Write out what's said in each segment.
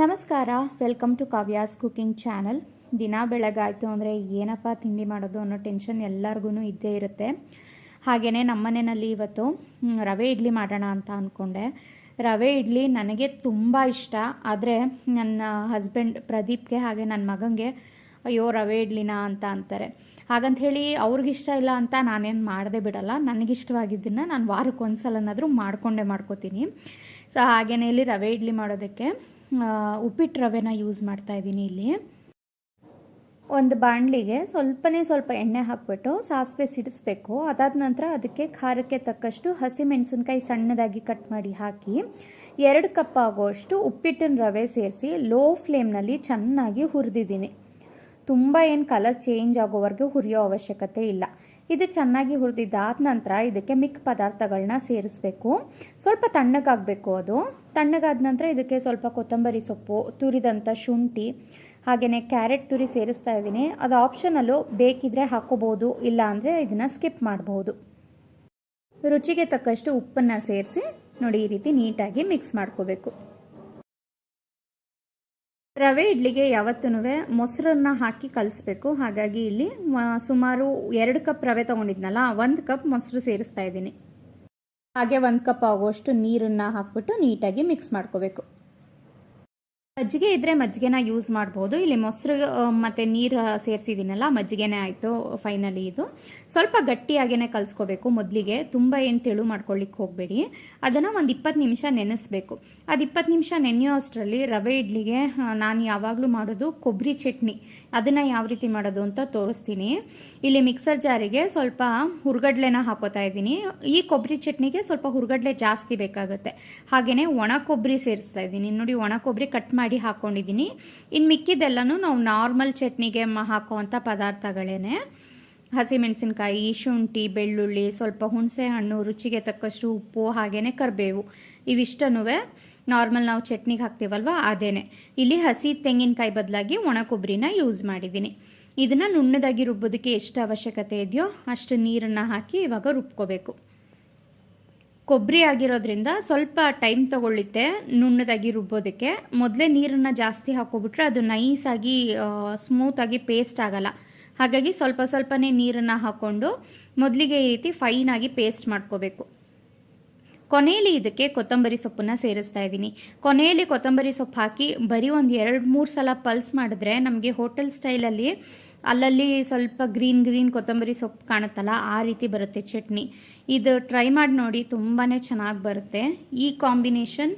ನಮಸ್ಕಾರ welcome to Kavya's cooking channel ದಿನ ಬೆಳಗಾಯಿತು ಅಂದರೆ ಏನಪ್ಪ ತಿಂಡಿ ಮಾಡೋದು ಅನ್ನೋ ಟೆನ್ಷನ್ ಎಲ್ಲರಿಗೂ ಇದ್ದೇ ಇರುತ್ತೆ. ಹಾಗೆಯೇ ನಮ್ಮನೆಯಲ್ಲಿ ಇವತ್ತು ರವೆ ಇಡ್ಲಿ ಮಾಡೋಣ ಅಂತ ಅಂದ್ಕೊಂಡೆ ರವೆ ಇಡ್ಲಿ ನನಗೆ ತುಂಬ ಇಷ್ಟ. ಆದರೆ ನನ್ನ ಹಸ್ಬೆಂಡ್ ಪ್ರದೀಪ್ಗೆ ಹಾಗೆ ನನ್ನ ಮಗನಿಗೆ ಅಯ್ಯೋ, ರವೆ ಇಡ್ಲಿನ ಅಂತ ಅಂತಾರೆ. ಹಾಗಂತ ಹೇಳಿ ಅವ್ರಿಗಿಷ್ಟ ಇಲ್ಲ ಅಂತ ನಾನೇನು ಮಾಡದೆ ಬಿಡಲ್ಲ. ನನಗಿಷ್ಟವಾಗಿದ್ದನ್ನು ನಾನು ವಾರಕ್ಕೆ ಒಂದು ಸಲನಾದರೂ ಮಾಡಿಕೊಂಡೇ ಮಾಡ್ಕೋತೀನಿ. ಸೊ ಹಾಗೆಯೇ ಇಲ್ಲಿ ರವೆ ಇಡ್ಲಿ ಮಾಡೋದಕ್ಕೆ ಉಪ್ಪಿಟ್ಟು ರವೆನ ಯೂಸ್ ಮಾಡ್ತಾ ಇದ್ದೀನಿ ಇಲ್ಲಿ. ಒಂದು ಬಾಣಲಿಗೆ ಸ್ವಲ್ಪನೇ ಸ್ವಲ್ಪ ಎಣ್ಣೆ ಹಾಕ್ಬಿಟ್ಟು ಸಾಸಿವೆ ಸಿಡಿಸ್ಬೇಕು. ಅದಾದ ನಂತರ ಅದಕ್ಕೆ ಖಾರಕ್ಕೆ ತಕ್ಕಷ್ಟು ಹಸಿಮೆಣಸಿನ್ಕಾಯಿ ಸಣ್ಣದಾಗಿ ಕಟ್ ಮಾಡಿ ಹಾಕಿ ಎರಡು ಕಪ್ ಆಗುವಷ್ಟು ಉಪ್ಪಿಟ್ಟಿನ ರವೆ ಸೇರಿಸಿ ಲೋ ಫ್ಲೇಮ್ನಲ್ಲಿ ಚೆನ್ನಾಗಿ ಹುರಿದಿದ್ದೀನಿ. ತುಂಬ ಏನು ಕಲರ್ ಚೇಂಜ್ ಆಗೋವರೆಗೂ ಹುರಿಯೋ ಅವಶ್ಯಕತೆ ಇಲ್ಲ. ಇದು ಚೆನ್ನಾಗಿ ಹುರಿದಿದ್ದಾದ ನಂತರ ಇದಕ್ಕೆ ಮಿಕ್ಕ ಪದಾರ್ಥಗಳನ್ನ ಸೇರಿಸಬೇಕು. ಸ್ವಲ್ಪ ತಣ್ಣಗಾಗಬೇಕು ಅದು. ತಣ್ಣಗಾದ ನಂತರ ಇದಕ್ಕೆ ಸ್ವಲ್ಪ ಕೊತ್ತಂಬರಿ ಸೊಪ್ಪು ತುರಿದಂಥ ಶುಂಠಿ ಹಾಗೆಯೇ ಕ್ಯಾರೆಟ್ ತುರಿ ಸೇರಿಸ್ತಾ ಇದ್ದೀನಿ. ಅದು ಆಪ್ಷನಲ್ಲು ಬೇಕಿದ್ರೆ ಹಾಕೋಬೋದು, ಇಲ್ಲ ಅಂದರೆ ಇದನ್ನು ಸ್ಕಿಪ್ ಮಾಡ್ಬೋದು. ರುಚಿಗೆ ತಕ್ಕಷ್ಟು ಉಪ್ಪನ್ನು ಸೇರಿಸಿ ನೋಡಿ ಈ ರೀತಿ ನೀಟಾಗಿ ಮಿಕ್ಸ್ ಮಾಡ್ಕೋಬೇಕು. ರವೆ ಇಡ್ಲಿಗೆ ಯಾವತ್ತೂ ಮೊಸರನ್ನ ಹಾಕಿ ಕಲಿಸ್ಬೇಕು. ಹಾಗಾಗಿ ಇಲ್ಲಿ ಸುಮಾರು ಎರಡು ಕಪ್ ರವೆ ತೊಗೊಂಡಿದ್ನಲ್ಲ, ಒಂದು ಕಪ್ ಮೊಸರು ಸೇರಿಸ್ತಾ ಇದ್ದೀನಿ. ಹಾಗೆ ಒಂದು ಕಪ್ ಆಗುವಷ್ಟು ನೀರನ್ನು ಹಾಕ್ಬಿಟ್ಟು ನೀಟಾಗಿ ಮಿಕ್ಸ್ ಮಾಡ್ಕೋಬೇಕು. ಮಜ್ಜಿಗೆ ಇದ್ದರೆ ಮಜ್ಜಿಗೆನ ಯೂಸ್ ಮಾಡ್ಬೋದು. ಇಲ್ಲಿ ಮೊಸರು ಮತ್ತು ನೀರು ಸೇರಿಸಿದ್ದೀನಲ್ಲ ಮಜ್ಜಿಗೆನೇ ಆಯಿತು ಫೈನಲಿ ಇದು. ಸ್ವಲ್ಪ ಗಟ್ಟಿಯಾಗೇ ಕಲಿಸ್ಕೋಬೇಕು ಮೊದಲಿಗೆ. ತುಂಬ ಏನು ತೆಳು ಮಾಡ್ಕೊಳ್ಳಿಕ್ಕೆ ಹೋಗಬೇಡಿ. ಅದನ್ನು ಒಂದು ಇಪ್ಪತ್ತು ನಿಮಿಷ ನೆನೆಸ್ಬೇಕು. ಅದು ಇಪ್ಪತ್ತು ನಿಮಿಷ ನೆನೆಯೋ ಅಷ್ಟರಲ್ಲಿ ರವೆ ಇಡ್ಲಿಗೆ ನಾನು ಯಾವಾಗಲೂ ಮಾಡೋದು ಕೊಬ್ಬರಿ ಚಟ್ನಿ. ಅದನ್ನು ಯಾವ ರೀತಿ ಮಾಡೋದು ಅಂತ ತೋರಿಸ್ತೀನಿ. ಇಲ್ಲಿ ಮಿಕ್ಸರ್ ಜಾರಿಗೆ ಸ್ವಲ್ಪ ಹುರ್ಗಡ್ಲೆನ ಹಾಕೋತಾ ಇದ್ದೀನಿ. ಈ ಕೊಬ್ಬರಿ ಚಟ್ನಿಗೆ ಸ್ವಲ್ಪ ಹುರ್ಗಡ್ಲೆ ಜಾಸ್ತಿ ಬೇಕಾಗುತ್ತೆ. ಹಾಗೆಯೇ ಒಣ ಕೊಬ್ಬರಿ ಸೇರಿಸ್ತಾ ಇದ್ದೀನಿ. ನೋಡಿ, ಒಣ ಕೊಬ್ಬರಿ ಕಟ್ ಮಾಡಿ ಹಾಕ್ಕೊಂಡಿದ್ದೀನಿ ಇನ್ನು ಮಿಕ್ಕಿದ್ದೆಲ್ಲನೂ ನಾವು ನಾರ್ಮಲ್ ಚಟ್ನಿಗೆ ಹಾಕುವಂಥ ಪದಾರ್ಥಗಳೇನೆ. ಹಸಿಮೆಣಸಿನ್ಕಾಯಿ, ಶುಂಠಿ, ಬೆಳ್ಳುಳ್ಳಿ, ಸ್ವಲ್ಪ ಹುಣಸೆ ಹಣ್ಣು, ರುಚಿಗೆ ತಕ್ಕಷ್ಟು ಉಪ್ಪು ಹಾಗೆಯೇ ಕರಿಬೇವು. ಇವಿಷ್ಟನೂ ನಾರ್ಮಲ್ ನಾವು ಚಟ್ನಿಗೆ ಹಾಕ್ತೀವಲ್ವ? ಅದೇನೆ. ಇಲ್ಲಿ ಹಸಿ ತೆಂಗಿನಕಾಯಿ ಬದಲಾಗಿ ಒಣ ಕೊಬ್ಬರಿನ ಯೂಸ್ ಮಾಡಿದ್ದೀನಿ. ಇದನ್ನು ನುಣ್ಣದಾಗಿ ರುಬ್ಬೋದಕ್ಕೆ ಎಷ್ಟು ಅವಶ್ಯಕತೆ ಇದೆಯೋ ಅಷ್ಟು ನೀರನ್ನು ಹಾಕಿ ಇವಾಗ ರುಬ್ಕೋಬೇಕು. ಕೊಬ್ಬರಿ ಆಗಿರೋದ್ರಿಂದ ಸ್ವಲ್ಪ ಟೈಮ್ ತಗೊಳ್ಳುತ್ತೆ, ನುಣ್ಣದಾಗಿ ರುಬ್ಬೋದಕ್ಕೆ. ಮೊದಲೇ ನೀರನ್ನು ಜಾಸ್ತಿ ಹಾಕೋಬಿಟ್ರೆ ಅದು ನೈಸಾಗಿ ಸ್ಮೂತಾಗಿ ಪೇಸ್ಟ್ ಆಗಲ್ಲ. ಹಾಗಾಗಿ ಸ್ವಲ್ಪ ಸ್ವಲ್ಪನೇ ನೀರನ್ನು ಹಾಕ್ಕೊಂಡು ಮೊದಲಿಗೆ ಈ ರೀತಿ ಫೈನಾಗಿ ಪೇಸ್ಟ್ ಮಾಡ್ಕೋಬೇಕು. ಕೊನೆಯಲ್ಲಿ ಇದಕ್ಕೆ ಕೊತ್ತಂಬರಿ ಸೊಪ್ಪನ್ನು ಸೇರಿಸ್ತಾ ಇದ್ದೀನಿ. ಕೊನೆಯಲ್ಲಿ ಕೊತ್ತಂಬರಿ ಸೊಪ್ಪು ಹಾಕಿ ಬರೀ ಒಂದು ಎರಡು ಮೂರು ಸಲ ಪಲ್ಸ್ ಮಾಡಿದ್ರೆ ನಮಗೆ ಹೋಟೆಲ್ ಸ್ಟೈಲಲ್ಲಿ ಅಲ್ಲಲ್ಲಿ ಸ್ವಲ್ಪ ಗ್ರೀನ್ ಗ್ರೀನ್ ಕೊತ್ತಂಬರಿ ಸೊಪ್ಪು ಕಾಣುತ್ತಲ್ಲ, ಆ ರೀತಿ ಬರುತ್ತೆ ಚಟ್ನಿ. ಇದು ಟ್ರೈ ಮಾಡಿ ನೋಡಿ ತುಂಬಾ ಚೆನ್ನಾಗಿ ಬರುತ್ತೆ. ಈ ಕಾಂಬಿನೇಷನ್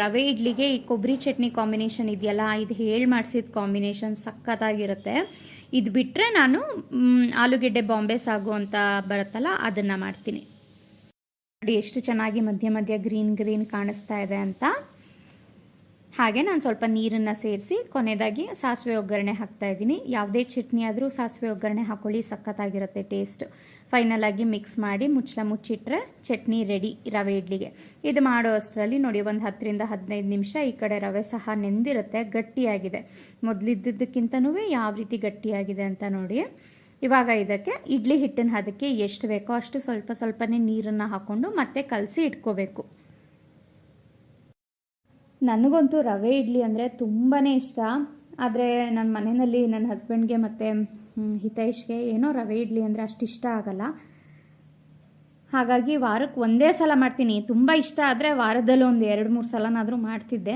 ರವೆ ಇಡ್ಲಿಗೆ ಈ ಕೊಬ್ಬರಿ ಚಟ್ನಿ ಕಾಂಬಿನೇಷನ್ ಇದೆಯಲ್ಲ, ಇದು ಹೇಳಿ ಮಾಡಿಸಿದ ಕಾಂಬಿನೇಷನ್ ಸಖತ್ತಾಗಿರುತ್ತೆ. ಇದು ಬಿಟ್ಟರೆ ನಾನು ಆಲೂಗೆಡ್ಡೆ ಬಾಂಬೆ ಸಾಗು ಅಂತ ಬರುತ್ತಲ್ಲ, ಅದನ್ನು ಮಾಡ್ತೀನಿ. ನೋಡಿ, ಎಷ್ಟು ಚೆನ್ನಾಗಿ ಮಧ್ಯ ಮಧ್ಯ ಗ್ರೀನ್ ಗ್ರೀನ್ ಕಾಣಿಸ್ತಾ ಇದೆ ಅಂತ. ಹಾಗೆ ನಾನು ಸ್ವಲ್ಪ ನೀರನ್ನು ಸೇರಿಸಿ ಕೊನೆಯದಾಗಿ ಸಾಸಿವೆ ಒಗ್ಗರಣೆ ಹಾಕ್ತಾ ಇದ್ದೀನಿ. ಯಾವುದೇ ಚಟ್ನಿ ಆದರೂ ಸಾಸಿವೆ ಒಗ್ಗರಣೆ ಹಾಕೊಳ್ಳಿ, ಸಖತ್ತಾಗಿರುತ್ತೆ ಟೇಸ್ಟ್ ಫೈನಲ್ ಆಗಿ ಮಿಕ್ಸ್ ಮಾಡಿ ಮುಚ್ಚಳ ಮುಚ್ಚಿಟ್ರೆ ಚಟ್ನಿ ರೆಡಿ ರವೆ ಇಡ್ಲಿಗೆ. ಇದು ಮಾಡೋ ಅಷ್ಟರಲ್ಲಿ ನೋಡಿ ಒಂದು ಹತ್ತರಿಂದ ಹದಿನೈದು ನಿಮಿಷ ಈ ಕಡೆ ರವೆ ಸಹ ನೆಂದಿರುತ್ತೆ, ಗಟ್ಟಿಯಾಗಿದೆ. ಮೊದಲಿದ್ದಕ್ಕಿಂತನೂ ಯಾವ ರೀತಿ ಗಟ್ಟಿಯಾಗಿದೆ ಅಂತ ನೋಡಿ. ಇವಾಗ ಇದಕ್ಕೆ ಇಡ್ಲಿ ಹಿಟ್ಟಿನ ಹದಕ್ಕೆ ಎಷ್ಟು ಬೇಕೋ ಅಷ್ಟು ಸ್ವಲ್ಪ ಸ್ವಲ್ಪನೇ ನೀರನ್ನು ಹಾಕ್ಕೊಂಡು ಮತ್ತೆ ಕಲಸಿ ಇಟ್ಕೋಬೇಕು. ನನಗಂತೂ ರವೆ ಇಡ್ಲಿ ಅಂದರೆ ತುಂಬಾ ಇಷ್ಟ. ಆದರೆ ನನ್ನ ಮನೆಯಲ್ಲಿ ನನ್ನ ಹಸ್ಬೆಂಡ್ಗೆ ಮತ್ತು ಹಿತೈಷ್ಗೆ ಏನೋ ರವೆ ಇಡ್ಲಿ ಅಂದರೆ ಅಷ್ಟು ಇಷ್ಟ ಆಗಲ್ಲ. ಹಾಗಾಗಿ ವಾರಕ್ಕೆ ಒಂದೇ ಸಲ ಮಾಡ್ತೀನಿ. ತುಂಬ ಇಷ್ಟ ಆದರೆ ವಾರದಲ್ಲಿ ಒಂದು ಎರಡು, ಮೂರು ಸಲನಾದರೂ ಮಾಡ್ತಿದ್ದೆ.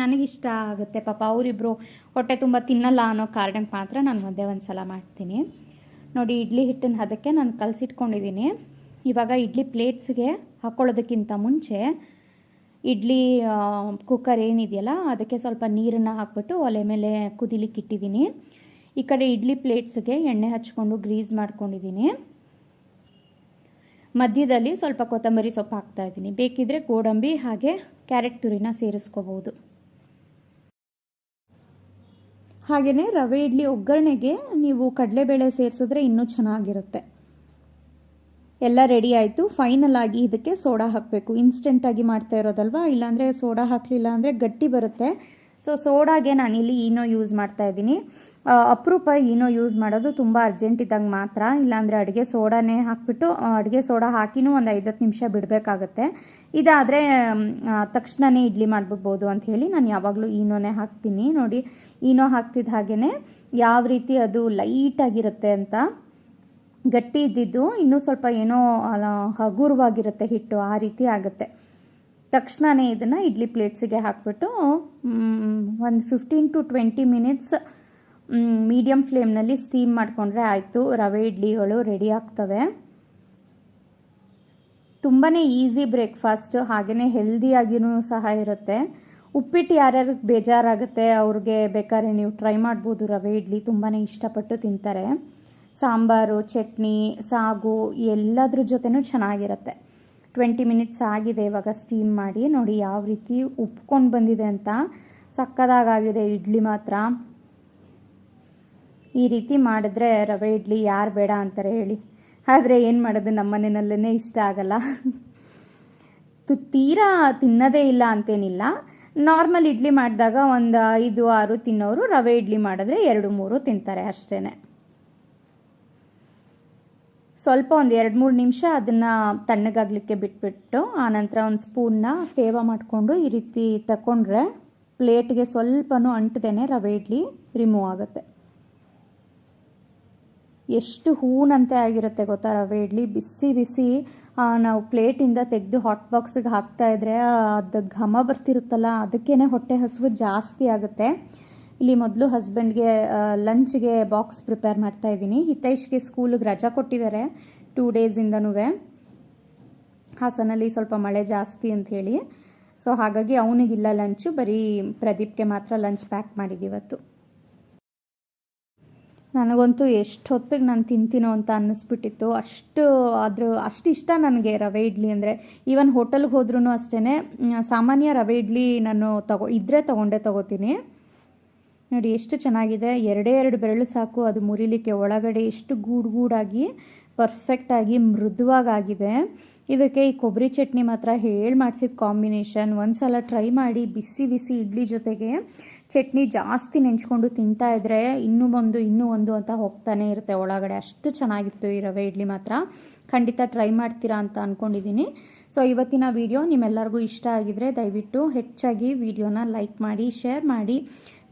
ನನಗಿಷ್ಟ ಆಗುತ್ತೆ. ಪಾಪ ಅವರಿಬ್ಬರು ಹೊಟ್ಟೆ ತುಂಬ ತಿನ್ನಲ್ಲ ಅನ್ನೋ ಕಾರಣಕ್ಕೆ ಮಾತ್ರ ನಾನು ಒಂದೇ ಒಂದು ಸಲ ಮಾಡ್ತೀನಿ. ನೋಡಿ, ಇಡ್ಲಿ ಹಿಟ್ಟನ್ನು ಅದಕ್ಕೆ ನಾನು ಕಲಸಿಟ್ಕೊಂಡಿದ್ದೀನಿ ಇವಾಗ ಇಡ್ಲಿ ಪ್ಲೇಟ್ಸ್ಗೆ ಹಾಕ್ಕೊಳ್ಳೋದಕ್ಕಿಂತ ಮುಂಚೆ ಇಡ್ಲಿ ಕುಕ್ಕರ್ ಏನಿದೆಯಲ್ಲ, ಅದಕ್ಕೆ ಸ್ವಲ್ಪ ನೀರನ್ನು ಹಾಕ್ಬಿಟ್ಟು ಒಲೆ ಮೇಲೆ ಕುದಿಲಿಕ್ಕೆ ಇಟ್ಟಿದ್ದೀನಿ. ಈ ಕಡೆ ಇಡ್ಲಿ ಪ್ಲೇಟ್ಸ್ಗೆ ಎಣ್ಣೆ ಹಚ್ಕೊಂಡು ಗ್ರೀಸ್ ಮಾಡ್ಕೊಂಡಿದ್ದೀನಿ. ಮಧ್ಯದಲ್ಲಿ ಸ್ವಲ್ಪ ಕೊತ್ತಂಬರಿ ಸೊಪ್ಪು ಹಾಕ್ತಾ ಇದ್ದೀನಿ. ಬೇಕಿದ್ರೆ ಗೋಡಂಬಿ ಹಾಗೆ ಕ್ಯಾರೆಟ್ ತುರಿನ ಸೇರಿಸ್ಕೋಬೋದು. ಹಾಗೆಯೇ ರವೆ, ಇಡ್ಲಿ ಒಗ್ಗರಣೆಗೆ ನೀವು ಕಡಲೆಬೇಳೆ ಸೇರಿಸಿದ್ರೆ ಇನ್ನೂ ಚೆನ್ನಾಗಿರುತ್ತೆ. ಎಲ್ಲ ರೆಡಿ ಆಯಿತು. ಫೈನಲ್ ಆಗಿ ಇದಕ್ಕೆ ಸೋಡಾ ಹಾಕಬೇಕು. ಇನ್ಸ್ಟೆಂಟಾಗಿ ಮಾಡ್ತಾ ಇರೋದಲ್ವಾ? ಇಲ್ಲಾಂದರೆ ಸೋಡಾ ಹಾಕಲಿಲ್ಲ ಅಂದರೆ ಗಟ್ಟಿ ಬರುತ್ತೆ. ಸೊ ಸೋಡಾಗೆ ನಾನಿಲ್ಲಿ ಈನೋ ಯೂಸ್ ಮಾಡ್ತಾ ಇದ್ದೀನಿ. ಅಪರೂಪ ಈನೋ ಯೂಸ್ ಮಾಡೋದು ತುಂಬ ಅರ್ಜೆಂಟ್ ಇದ್ದಂಗೆ ಮಾತ್ರ. ಇಲ್ಲಾಂದರೆ ಅಡುಗೆ ಸೋಡಾನೇ ಹಾಕಿಬಿಟ್ಟು ಅಡುಗೆ ಸೋಡಾ ಹಾಕಿನೂ ಒಂದು ಐದತ್ತು ನಿಮಿಷ ಬಿಡಬೇಕಾಗತ್ತೆ. ಇದಾದರೆ ತಕ್ಷಣವೇ ಇಡ್ಲಿ ಮಾಡಿಬಿಡ್ಬೋದು ಹೇಳಿ ನಾನು ಯಾವಾಗಲೂ ಈನೋನೇ ಹಾಕ್ತೀನಿ. ನೋಡಿ ಈನೋ ಹಾಕ್ತಿದ್ದ ಹಾಗೆಯೇ ಯಾವ ರೀತಿ ಅದು ಲೈಟಾಗಿರುತ್ತೆ ಅಂತ. ಗಟ್ಟಿ ಇದ್ದಿದ್ದು ಇನ್ನೂ ಸ್ವಲ್ಪ ಏನೋ ಹಗುರವಾಗಿರುತ್ತೆ ಹಿಟ್ಟು, ಆ ರೀತಿ ಆಗುತ್ತೆ. ತಕ್ಷಣವೇ ಇದನ್ನು ಇಡ್ಲಿ ಪ್ಲೇಟ್ಸಿಗೆ ಹಾಕ್ಬಿಟ್ಟು ಒಂದು fifteen to twenty minutes medium ಫ್ಲೇಮ್ನಲ್ಲಿ steam ಮಾಡಿಕೊಂಡ್ರೆ ಆಯಿತು. ರವೆ, ಇಡ್ಲಿಗಳು ರೆಡಿ ಆಗ್ತವೆ. ತುಂಬಾ ಈಸಿ ಬ್ರೇಕ್ಫಾಸ್ಟ್ ಹಾಗೆಯೇ ಹೆಲ್ದಿಯಾಗಿಯೂ ಸಹ ಇರುತ್ತೆ. ಉಪ್ಪಿಟ್ಟು ಯಾರ್ಯಾರು ಬೇಜಾರಾಗುತ್ತೆ, ಅವ್ರಿಗೆ ಬೇಕಾದ್ರೆ ನೀವು ಟ್ರೈ ಮಾಡ್ಬೋದು. ರವೆ, ಇಡ್ಲಿ ತುಂಬಾ ಇಷ್ಟಪಟ್ಟು ತಿಂತಾರೆ. ಸಾಂಬಾರು, ಚಟ್ನಿ, ಸಾಗು ಎಲ್ಲದ್ರ ಜೊತೆನೂ ಚೆನ್ನಾಗಿರುತ್ತೆ. ಟ್ವೆಂಟಿ ಮಿನಿಟ್ಸ್ ಆಗಿದೆ, ಇವಾಗ ಸ್ಟೀಮ್ ಮಾಡಿ ನೋಡಿ ಯಾವ ರೀತಿ ಉಪ್ಕೊಂಡು ಬಂದಿದೆ ಅಂತ. ಸಕ್ಕದಾಗಿದೆ ಇಡ್ಲಿ ಮಾತ್ರ. ಈ ರೀತಿ ಮಾಡಿದ್ರೆ ರವೆ ಇಡ್ಲಿ ಯಾರು ಬೇಡ ಅಂತಾರೆ ಹೇಳಿ. ಆದರೆ ಏನು ಮಾಡೋದು, ನಮ್ಮ ಮನೆಯಲ್ಲೇ ಇಷ್ಟ ಆಗಲ್ಲ. ತು ತೀರಾ ತಿನ್ನೋದೇ ಇಲ್ಲ ಅಂತೇನಿಲ್ಲ. ನಾರ್ಮಲ್ ಇಡ್ಲಿ ಮಾಡಿದಾಗ ಒಂದು ಐದು ಆರು ತಿನ್ನೋರು ರವೆ ಇಡ್ಲಿ ಮಾಡಿದ್ರೆ ಎರಡು ಮೂರು ತಿಂತಾರೆ ಅಷ್ಟೇ ಸ್ವಲ್ಪ ಒಂದು ಎರಡು ಮೂರು ನಿಮಿಷ ಅದನ್ನು ತಣ್ಣಗಾಗಲಿಕ್ಕೆ ಬಿಟ್ಬಿಟ್ಟು ಆನಂತರ ಒಂದು ಸ್ಪೂನ್ನ ತೇವ ಮಾಡಿಕೊಂಡು ಈ ರೀತಿ ತಗೊಂಡ್ರೆ ಪ್ಲೇಟ್ಗೆ ಸ್ವಲ್ಪನೂ ಅಂಟದೇನೆ ರವೆ ಇಡ್ಲಿ ರಿಮೂವ್ ಆಗುತ್ತೆ. ಎಷ್ಟು ಹೂನಂತೆ ಆಗಿರುತ್ತೆ ಗೊತ್ತಾ ರವೆ ಇಡ್ಲಿ? ಬಿಸಿ ಬಿಸಿ ನಾವು ಪ್ಲೇಟಿಂದ ತೆಗೆದು ಹಾಟ್ ಬಾಕ್ಸಿಗೆ ಹಾಕ್ತಾ ಇದ್ರೆ ಅದು ಘಮ ಬರ್ತಿರುತ್ತಲ್ಲ ಅದಕ್ಕೇ ಹೊಟ್ಟೆ ಹಸಿವು ಜಾಸ್ತಿ ಆಗುತ್ತೆ. ಇಲ್ಲಿ ಮೊದಲು ಹಸ್ಬೆಂಡ್ಗೆ ಲಂಚ್ಗೆ ಬಾಕ್ಸ್ ಪ್ರಿಪೇರ್ ಮಾಡ್ತಾ ಇದ್ದೀನಿ. ಹಿತೈಷ್ಗೆ ಸ್ಕೂಲಿಗೆ ರಜಾ ಕೊಟ್ಟಿದ್ದಾರೆ ಟೂ ಡೇಸಿಂದನೂ ಹಾಸನಲ್ಲಿ ಸ್ವಲ್ಪ ಮಳೆ ಜಾಸ್ತಿ ಅಂತ ಹೇಳಿ. ಸೊ ಹಾಗಾಗಿ ಅವನಿಗಿಲ್ಲ ಲಂಚು ಬರೀ ಪ್ರದೀಪ್ಗೆ ಮಾತ್ರ ಲಂಚ್ ಪ್ಯಾಕ್ ಮಾಡಿದ್ದೀವತ್ತು ನನಗಂತೂ ಎಷ್ಟು ಹೊತ್ತಿಗೆ ನಾನು ತಿಂತೀನೋ ಅಂತ ಅನ್ನಿಸ್ಬಿಟ್ಟಿತ್ತು. ಅಷ್ಟು ಅದ್ರ ಅಷ್ಟು ಇಷ್ಟ ನನಗೆ ರವೆ ಇಡ್ಲಿ ಅಂದರೆ. ಈವನ್ ಹೋಟೆಲ್ಗೆ ಹೋದ್ರೂ ಅಷ್ಟೇ ಸಾಮಾನ್ಯ ರವೆ ಇಡ್ಲಿ ನಾನು ತಗೋ ಇದ್ದರೆ ತೊಗೊಂಡೇ ತೊಗೋತೀನಿ. ನೋಡಿ, ಎಷ್ಟು ಚೆನ್ನಾಗಿದೆ. ಎರಡೇ ಎರಡು ಬೆರಳು ಸಾಕು. ಅದು ಮುರಿಲಿಕ್ಕೆ ಒಳಗಡೆ ಎಷ್ಟು ಗೂಡು ಗೂಡಾಗಿ ಪರ್ಫೆಕ್ಟಾಗಿ ಮೃದುವಾಗಿದೆ ಇದಕ್ಕೆ ಈ ಕೊಬ್ಬರಿ ಚಟ್ನಿ ಮಾತ್ರ ಹೇಳಿ ಮಾಡಿಸಿದ ಕಾಂಬಿನೇಷನ್. ಒಂದು ಸಲ ಟ್ರೈ ಮಾಡಿ, ಬಿಸಿ ಬಿಸಿ ಇಡ್ಲಿ ಜೊತೆಗೆ ಚಟ್ನಿ ಜಾಸ್ತಿ ನೆಂಚ್ಕೊಂಡು ತಿಂತಾ ಇದ್ರೆ ಇನ್ನೂ ಒಂದು ಇನ್ನೂ ಒಂದು ಅಂತ ಹೋಗ್ತಾನೆ ಇರುತ್ತೆ ಒಳಗಡೆ. ಅಷ್ಟು ಚೆನ್ನಾಗಿತ್ತು ಈ ರವೆ ಇಡ್ಲಿ ಮಾತ್ರ. ಖಂಡಿತ ಟ್ರೈ ಮಾಡ್ತೀರಾ ಅಂತ ಅಂದ್ಕೊಂಡಿದ್ದೀನಿ ಸೊ, ಇವತ್ತಿನ ವಿಡಿಯೋ ನಿಮ್ಮೆಲ್ಲರಿಗೂ ಇಷ್ಟ ಆಗಿದ್ರೆ ದಯವಿಟ್ಟು ಹೆಚ್ಚಾಗಿ ವಿಡಿಯೋನ ಲೈಕ್ ಮಾಡಿ, ಶೇರ್ ಮಾಡಿ.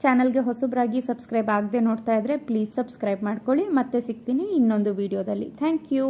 ಚಾನಲ್ಗೆ ಹೊಸಬರಾಗಿ ಸಬ್ಸ್ಕ್ರೈಬ್ ಆಗದೆ ನೋಡ್ತಾ ಇದ್ದರೆ ಪ್ಲೀಸ್ ಸಬ್ಸ್ಕ್ರೈಬ್ ಮಾಡ್ಕೊಳ್ಳಿ. ಮತ್ತೆ ಸಿಗ್ತೀನಿ ಇನ್ನೊಂದು ವಿಡಿಯೋದಲ್ಲಿ ಥ್ಯಾಂಕ್ ಯು